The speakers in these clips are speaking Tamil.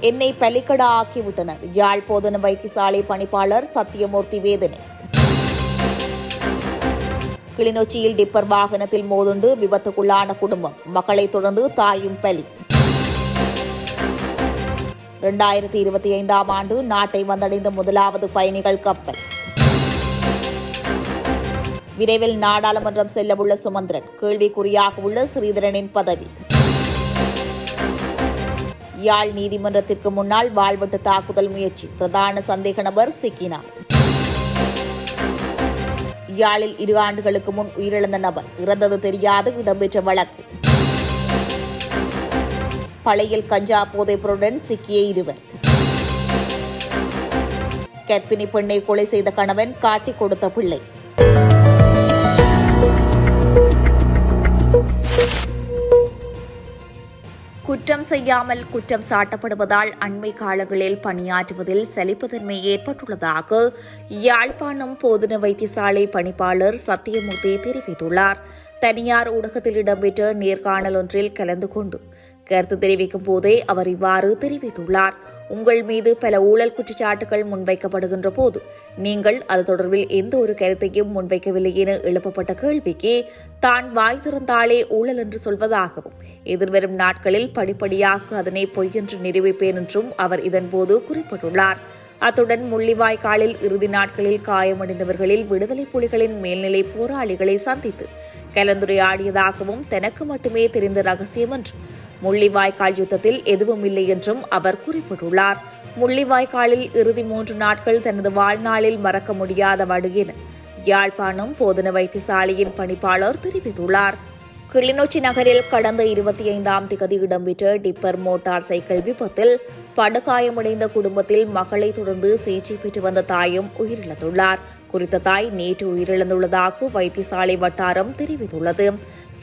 என்னை பலிக்கடா ஆக்கிவிட்டனர் யாழ் போதன வைத்தியசாலை பணிப்பாளர் சத்தியமூர்த்தி வேதனை. கிளிநொச்சியில் டிப்பர் வாகனத்தில் மோதுண்டு விபத்துக்குள்ளான குடும்பம். மக்களை தொடர்ந்து தாயும் பலி. இரண்டாயிரத்தி இருபத்தி ஐந்தாம் ஆண்டு நாட்டை வந்தடைந்த முதலாவது பயணிகள் கப்பல். விரைவில் நாடாளுமன்றம் செல்லவுள்ள சுமந்திரன். கேள்விக்குறியாக உள்ள ஸ்ரீதரனின் பதவி. யாழ் நீதிமன்றத்திற்கு முன்னால் வாழ்வெட்டு தாக்குதல் முயற்சி. பிரதான சந்தேக நபர் சிக்கினார். யாழில் இரு ஆண்டுகளுக்கு முன் உயிரிழந்த நபர். இறந்தது தெரியாது இடம்பெற்ற வழக்கு. பழையில் கஞ்சா போதைப்பொருடன் சிக்கிய இருவர். கர்ப்பிணி பெண்ணை கொலை செய்த கணவன் காட்டிக் கொடுத்த பிள்ளை. குற்றம் செய்யாமல் குற்றம் சாட்டப்படுவதால் அண்மை காலங்களில் பணியாற்றுவதில் சலிப்புத்தன்மை ஏற்பட்டுள்ளதாக யாழ்ப்பாணம் போதன வைத்தியசாலை பணிப்பாளர் சத்தியமூர்த்தி தெரிவித்துள்ளார். தனியார் ஊடகத்தில் இடம்பெற்ற நேர்காணல் ஒன்றில் கலந்து கொண்டு கருத்து தெரிவிக்கும் போதே அவர் இவ்வாறு தெரிவித்துள்ளார். உங்கள் மீது பல ஊழல் குற்றச்சாட்டுகள் முன்வைக்கப்படுகின்ற போது நீங்கள் அது தொடர்பில் எந்த ஒரு கருத்தையும் முன்வைக்கவில்லை என எழுப்பப்பட்ட கேள்விக்கு தான் வாய் திறந்தாலே ஊழல் என்று சொல்வதாகவும் எதிர்வரும் நாட்களில் படிப்படியாக அதனை பொய் என்று நிரூபிப்பேன் என்றும் அவர் இதன்போது குறிப்பிட்டுள்ளார். அத்துடன் முள்ளிவாய்க்காலில் இறுதி நாட்களில் காயமடைந்தவர்களில் விடுதலை புலிகளின் மேல்நிலை போராளிகளை சந்தித்து கலந்துரையாடியதாகவும் தனக்கு மட்டுமே தெரிந்த ரகசியம் என்றும் முள்ளிவாய்க்கால் யுத்தத்தில் எதுவும் இல்லை என்றும் அவர் குறிப்பிட்டுள்ளார். முள்ளிவாய்க்காலில் இறுதி மூன்று நாட்கள் தனது வாழ்நாளில் மறக்க முடியாத வடு என யாழ்ப்பாணம் போதன வைத்தியசாலையின் பணிப்பாளர் தெரிவித்துள்ளார். கிளிநொச்சி நகரில் கடந்த இருபத்தி ஐந்தாம் திகதி இடம்பெற்ற டிப்பர் மோட்டார் சைக்கிள் விபத்தில் படுகாயமடைந்த குடும்பத்தில் மகளை தொடர்ந்து சிகிச்சை பெற்று வந்த தாயும் உயிரிழந்துள்ளார். குறித்த தாய் நேற்று உயிரிழந்துள்ளதாக வைத்தியசாலை வட்டாரம் தெரிவித்துள்ளது.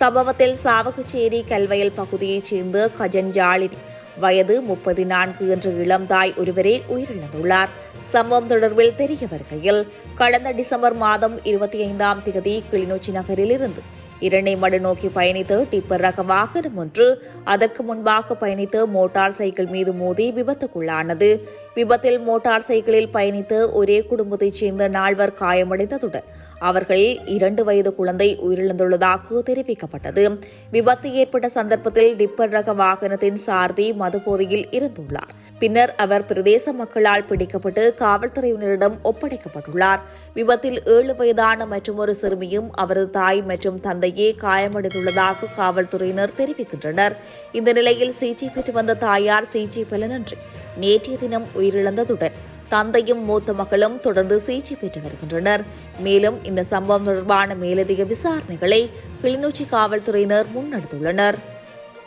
சம்பவத்தில் சாவகச்சேரி கல்வயல் பகுதியைச் சேர்ந்த கஜன்ஜாலினி வயது முப்பத்தி நான்கு என்ற இளம் தாய் ஒருவரே உயிரிழந்துள்ளார். சம்பவம் தொடர்பில் தெரிய வருகையில் கடந்த டிசம்பர் மாதம் இருபத்தி ஐந்தாம் திகதி கிளிநொச்சி நகரிலிருந்து இரணைமடு நோக்கி பயணித்த டிப்பர் ரக வாகனம் ஒன்று. அதற்கு முன்பாக பயணித்த மோட்டார் சைக்கிள் மீது மோதி விபத்துக்குள்ளானது. விபத்தில் மோட்டார் சைக்கிளில் பயணித்த ஒரே குடும்பத்தைச் சேர்ந்த நால்வர் காயமடைந்ததுடன் அவர்களில் இரண்டு வயது குழந்தை உயிரிழந்துள்ளதாக தெரிவிக்கப்பட்டது. விபத்து ஏற்பட்ட சந்தர்ப்பத்தில் டிப்பர் ரக வாகனத்தின் சாரதி மதுபோதையில் இருந்துள்ளார். பின்னர் அவர் பிரதேச மக்களால் பிடிக்கப்பட்டு காவல்துறையினரிடம் ஒப்படைக்கப்பட்டுள்ளார். விபத்தில் ஏழு வயதான மற்றும் ஒரு சிறுமியும் அவரது தாய் மற்றும் தந்தையே காயமடைந்துள்ளதாக காவல்துறையினர் தெரிவிக்கின்றனர். இந்த நிலையில் சிகிச்சை பெற்று வந்த தாயார் சிகிச்சை பலனின்றி நேற்றைய தினம் உயிரிழந்ததுடன் தந்தையும் மூத்த மகளும் தொடர்ந்து சிகிச்சை பெற்று வருகின்றனர். மேலும் இந்த சம்பவம் தொடர்பான மேலதிக விசாரணைகளை கிளிநொச்சி காவல்துறையினர் முன்னெடுத்துள்ளனர்.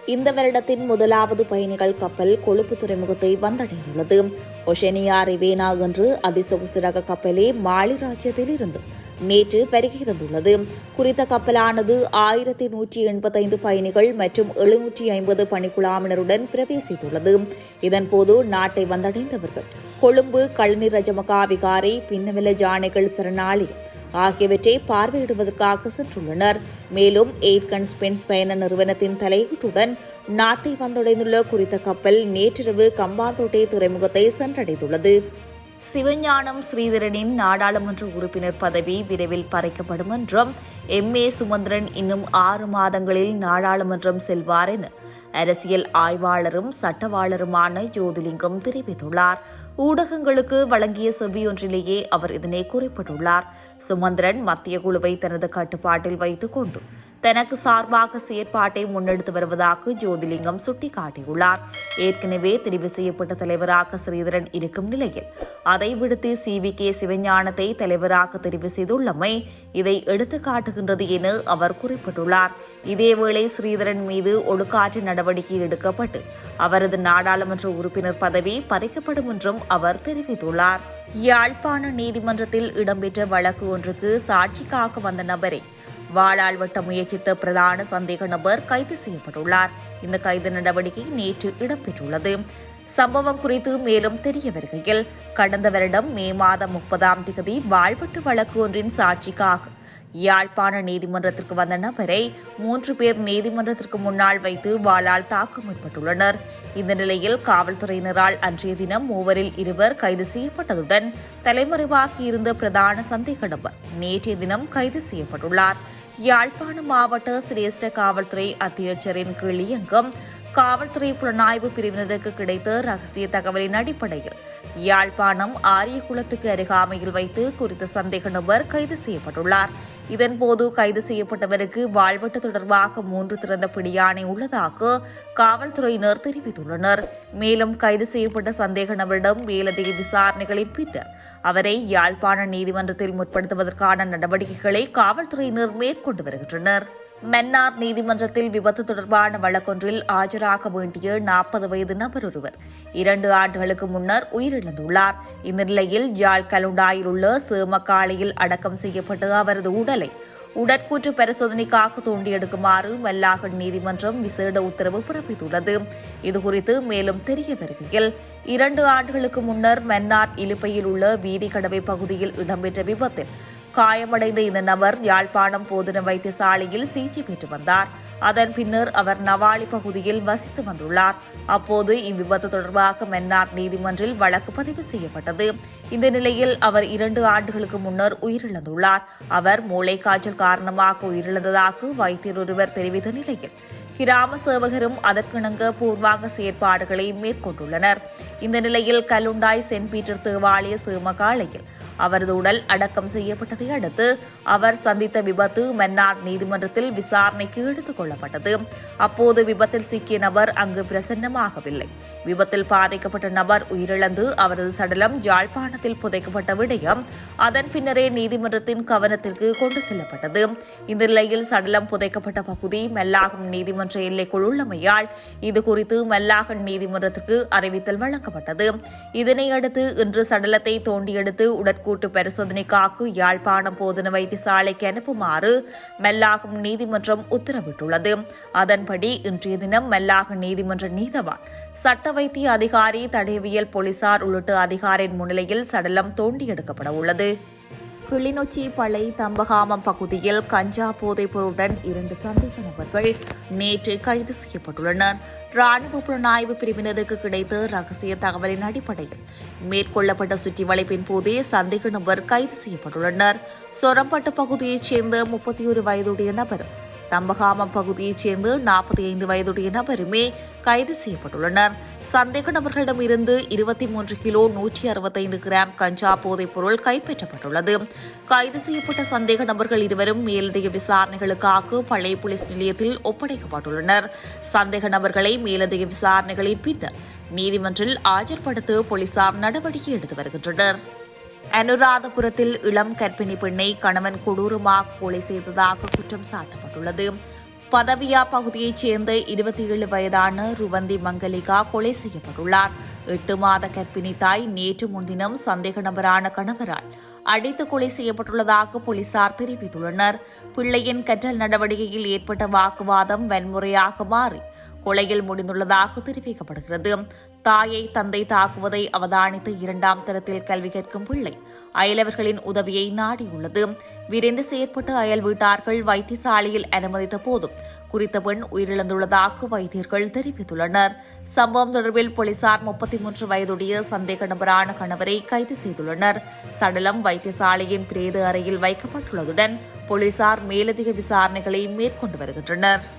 இந்த வருடத்தின் முதலாவது பயணிகள் கப்பல் கொழுப்பு துறைமுகத்தை வந்தடைந்துள்ளது. ஒஷெனியா ரிவேனா என்று அதிசொகுசு ரக கப்பலே மாலி ராஜ்யத்தில் இருந்து நேற்று பெருகி தந்துள்ளது குறித்த கப்பலானது ஆயிரத்தி நூற்றி எண்பத்தைந்து பயணிகள் மற்றும் எழுநூற்றி ஐம்பது பணிக்குழாமினருடன் பிரவேசித்துள்ளது. இதன்போது நாட்டை வந்தடைந்தவர்கள் கொழும்பு கழனி ரஜமகா விகாரை பின்னவெல ஜானைகள் சரணாலயம் ஆகியவற்றை பார்வையிடுவதற்காக சென்றுள்ளனர். மேலும் எய்ட்கன் ஸ்பென்ஸ் பயண நிறுவனத்தின் தலையீட்டுடன் நாட்டை வந்தடைந்துள்ள குறித்த கப்பல் நேற்றிரவு கம்பாந்தோட்டை துறைமுகத்தை சென்றடைந்துள்ளது. சிவஞானம் ஸ்ரீதரனின் நாடாளுமன்ற உறுப்பினர் பதவி விரைவில் பறிக்கப்படும் என்றும் எம். ஏ. சுமந்திரன் இன்னும் ஆறு மாதங்களில் நாடாளுமன்றம் செல்வார் என அரசியல் ஆய்வாளரும் சட்டவாளருமான ஜோதிலிங்கம் தெரிவித்துள்ளார். ஊடகங்களுக்கு வழங்கிய செவ்வியொன்றிலேயே அவர் இதனை குறிப்பிட்டுள்ளார். சுமந்திரன் மத்திய குழுவை தனது கட்டுப்பாட்டில் வைத்துக் கொண்டு தனக்கு சார்பாக செயற்பாட்டை முன்னெடுத்து வருவதாக ஜோதிலிங்கம் சுட்டிக்காட்டியுள்ளார். ஏற்கனவே தெரிவு செய்யப்பட்ட தலைவராக ஸ்ரீதரன் இருக்கும் நிலையில் அதை விடுத்து சி வி கே சிவஞானத்தை தலைவராக தெரிவு செய்துள்ளமை இதை எடுத்து காட்டுகின்றது என அவர் குறிப்பிட்டுள்ளார். இதேவேளை ஸ்ரீதரன் மீது ஒடுக்காற்று நடவடிக்கை எடுக்கப்பட்டு அவரது நாடாளுமன்ற உறுப்பினர் பதவி பறிக்கப்படும் என்றும் அவர் தெரிவித்துள்ளார். யாழ்ப்பாண நீதிமன்றத்தில் இடம்பெற்ற வழக்கு ஒன்றுக்கு சாட்சிக்காக வந்த நபரை வாளால் வெட்ட முயற்சித்த பிரதான சந்தேக நபர் கைது செய்யப்பட்டுள்ளார். இந்த கைது நடவடிக்கை நேற்று இடம்பெற்றுள்ளது. சம்பவம் குறித்து மேலும் தெரிய வருகையில் கடந்த வருடம் மே மாதம் முப்பதாம் திகதி வாழ்வெட்டு வழக்கு ஒன்றின் சாட்சிக்காக யாழ்ப்பாண நீதிமன்றத்திற்கு வந்த நபரை மூன்று பேர் நீதிமன்றத்திற்கு முன்னால் வைத்து வாளால் தாக்க முற்பட்டுள்ளனர். இந்த நிலையில் காவல்துறையினரால் அன்றைய தினம் மூவரில் இருவர் கைது செய்யப்பட்டதுடன் தலைமறைவாகி இருந்த பிரதான சந்தேக நபர் நேற்றைய தினம் கைது செய்யப்பட்டுள்ளார். யாழ்ப்பாணம் மாவட்ட சிரேஷ்ட காவல்துறை அத்தியட்சரின் கீழ் இயங்கும் காவல்துறை புலனாய்வு பிரிவினருக்கு கிடைத்த ரகசிய தகவலின் அடிப்படையில் யாழ்ப்பாணம் ஆரியகுளத்துக்கு அருகாமையில் வைத்து குறித்த சந்தேக நபர் கைது செய்யப்பட்டுள்ளார். இதன்போது கைது செய்யப்பட்டவருக்கு வாழ்வெட்டு தொடர்பாக மூன்று திறந்த பிடியாணை உள்ளதாக காவல்துறையினர் தெரிவித்துள்ளனர். மேலும் கைது செய்யப்பட்ட சந்தேக நபரிடம் மேலதிக விசாரணைகளின் பின்னர் அவரை யாழ்ப்பாண நீதிமன்றத்தில் முற்படுத்துவதற்கான நடவடிக்கைகளை காவல்துறையினர் மேற்கொண்டு வருகின்றனர். மன்னார் நீதிமன்றத்தில் விபத்து தொடர்பான வழக்கொன்றில் ஆஜராக வேண்டிய நாற்பது வயது நபர் ஒருவர். இரண்டு ஆண்டுகளுக்கு முன்னர் உயிரிழந்துள்ளார். இந்த நிலையில் யாழ் கலுண்டாயில் உள்ள சேமக்காலையில் அடக்கம் செய்யப்பட்ட அவரது உடலை உடற்கூற்று பரிசோதனைக்காக தோண்டி எடுக்குமாறு மல்லாகன் நீதிமன்றம் விசேட உத்தரவு பிறப்பித்துள்ளது. இதுகுறித்து மேலும் தெரிய வருகையில் இரண்டு ஆண்டுகளுக்கு முன்னர் மன்னார் இலுப்பையில் உள்ள வீதி கடவை பகுதியில் இடம்பெற்ற விபத்தில் காயமடைந்த இந்த நபர் யாழ்ப்பாணம் போதன வைத்தியசாலையில் சிகிச்சை பெற்று வந்தார். அதன் பின்னர் அவர் நவாலி பகுதியில் வசித்து வந்துள்ளார். அப்போது இவ்விபத்து தொடர்பாக மன்னார் நீதிமன்றில் வழக்கு பதிவு செய்யப்பட்டது. இந்த நிலையில் அவர் இரண்டு ஆண்டுகளுக்கு முன்னர் உயிரிழந்துள்ளார். அவர் மூளைக்காய்ச்சல் காரணமாக உயிரிழந்ததாக வைத்தியர் ஒருவர் தெரிவித்த நிலையில் கிராம சேவகரும் அதற்கிணங்க பூர்வாங்க செயற்பாடுகளை மேற்கொண்டுள்ளனர். இந்த நிலையில் கலுண்டாய் சென்ட் பீட்டர் தேவாலய சேமகாலையில் அவரது உடல் அடக்கம் செய்யப்பட்டதை அடுத்து அவர் சந்தித்த விபத்து மன்னார் நீதிமன்றத்தில் விசாரணைக்கு எடுத்துக்கொள்ள கொள்ளப்பட்டது. அப்போது விபத்தில் சிக்கிய நபர் அங்கு பிரசன்னமாகவில்லை. விபத்தில் பாதிக்கப்பட்ட நபர் உயிரிழந்து அவரது சடலம் யாழ்ப்பாணத்தில் புதைக்கப்பட்ட விடயம் அதன் பின்னரே நீதிமன்றத்தின் கவனத்திற்கு கொண்டு செல்லப்பட்டது. இந்த நிலையில் சடலம் புதைக்கப்பட்ட பகுதி மெல்லாகம் நீதிமன்ற எல்லைக்குள் உள்ளமையால் இதுகுறித்து மெல்லாகன் நீதிமன்றத்திற்கு அறிவித்தல் வழங்கப்பட்டது. இதனையடுத்து இன்று சடலத்தை தோண்டியெடுத்து உடற்கூட்டு பரிசோதனைக்காக யாழ்ப்பாணம் போதன வைத்தியசாலைக்கு அனுப்புமாறு மெல்லாகம் நீதிமன்றம் உத்தரவிட்டுள்ளது. அதன்படி இன்றைய தினம் மெல்லாக நீதிமன்ற நீதவான் சட்ட வைத்திய அதிகாரி தடயவியல் போலீசார் உள்ளிட்ட அதிகாரியின் முன்னிலையில் சடலம் தோண்டி எடுக்கப்பட உள்ளது கிளிநொச்சி பளை தம்பகாமம் பகுதியில் கஞ்சா போதைப் பொருளுடன் இரண்டு சந்தேக நபர்கள் நேற்று கைது செய்யப்பட்டுள்ளனர். ராணுவ புலனாய்வு பிரிவினருக்கு கிடைத்த ரகசிய தகவலின் அடிப்படையில் மேற்கொள்ளப்பட்ட சுற்றி வளைப்பின் போதே சந்தேக நபர் கைது செய்யப்பட்டுள்ளனர். சொரம்பட்டு பகுதியைச் சேர்ந்த முப்பத்தி ஒரு வயதுடைய நபர் தம்பகாமம் பகுதியைச் சேர்ந்து நாற்பத்தி ஐந்து வயதுடைய நபருமே கைது செய்யப்பட்டுள்ளனர். சந்தேக நபர்களிடம் இருந்து இருபத்தி மூன்று கிலோ நூற்றி அறுபத்தைந்து கிராம் கஞ்சா போதைப் பொருள் கைப்பற்றப்பட்டுள்ளது. கைது செய்யப்பட்ட சந்தேக நபர்கள் இருவரும் மேலதிக விசாரணைகளுக்காக பழைய போலீஸ் நிலையத்தில் ஒப்படைக்கப்பட்டுள்ளனர். சந்தேக நபர்களை மேலதிக விசாரணைகளின் பின்னர் நீதிமன்றில் ஆஜர்படுத்த போலீசார் நடவடிக்கை எடுத்து வருகின்றனர். அனுராதபுரத்தில் இளம் கர்ப்பிணி பெண்ணை கணவன் கொடூரமாக கொலை செய்ததாக குற்றம் சாட்டப்பட்டுள்ளது. பதவியா பகுதியைச் சேர்ந்த இருபத்தி ஏழு வயதான ருவந்தி மங்கலிகா கொலை செய்யப்பட்டுள்ளார். எட்டு மாத கர்ப்பிணி தாய் நேற்று முன்தினம் சந்தேக நபரான கணவரால் அடித்து கொலை செய்யப்பட்டுள்ளதாக போலீசார் தெரிவித்துள்ளனர். பிள்ளையின் கற்றல் நடவடிக்கையில் ஏற்பட்ட வாக்குவாதம் வன்முறையாக மாறி கொலையில் முடிந்துள்ளதாக தெரிவிக்கப்படுகிறது. தாயை தந்தை தாக்குவதை அவதானித்து இரண்டாம் தரத்தில் கல்வி கற்கும் பிள்ளை அயலவர்களின் உதவியை நாடியுள்ளது. விரைந்து செயற்பட்டு அயல் வீட்டார்கள் வைத்தியசாலையில் அனுமதித்த போதும் குறித்த பெண் உயிரிழந்துள்ளதாக வைத்தியர்கள் தெரிவித்துள்ளனர். சம்பவம் தொடர்பில் போலீசார் முப்பத்தி மூன்று வயதுடைய சந்தேக நபரான கணவரை கைது செய்துள்ளனர். சடலம் வைத்தியசாலையின் பிரேத அறையில் வைக்கப்பட்டுள்ளதுடன் போலீசார் மேலதிக விசாரணைகளை மேற்கொண்டு வருகின்றனர்.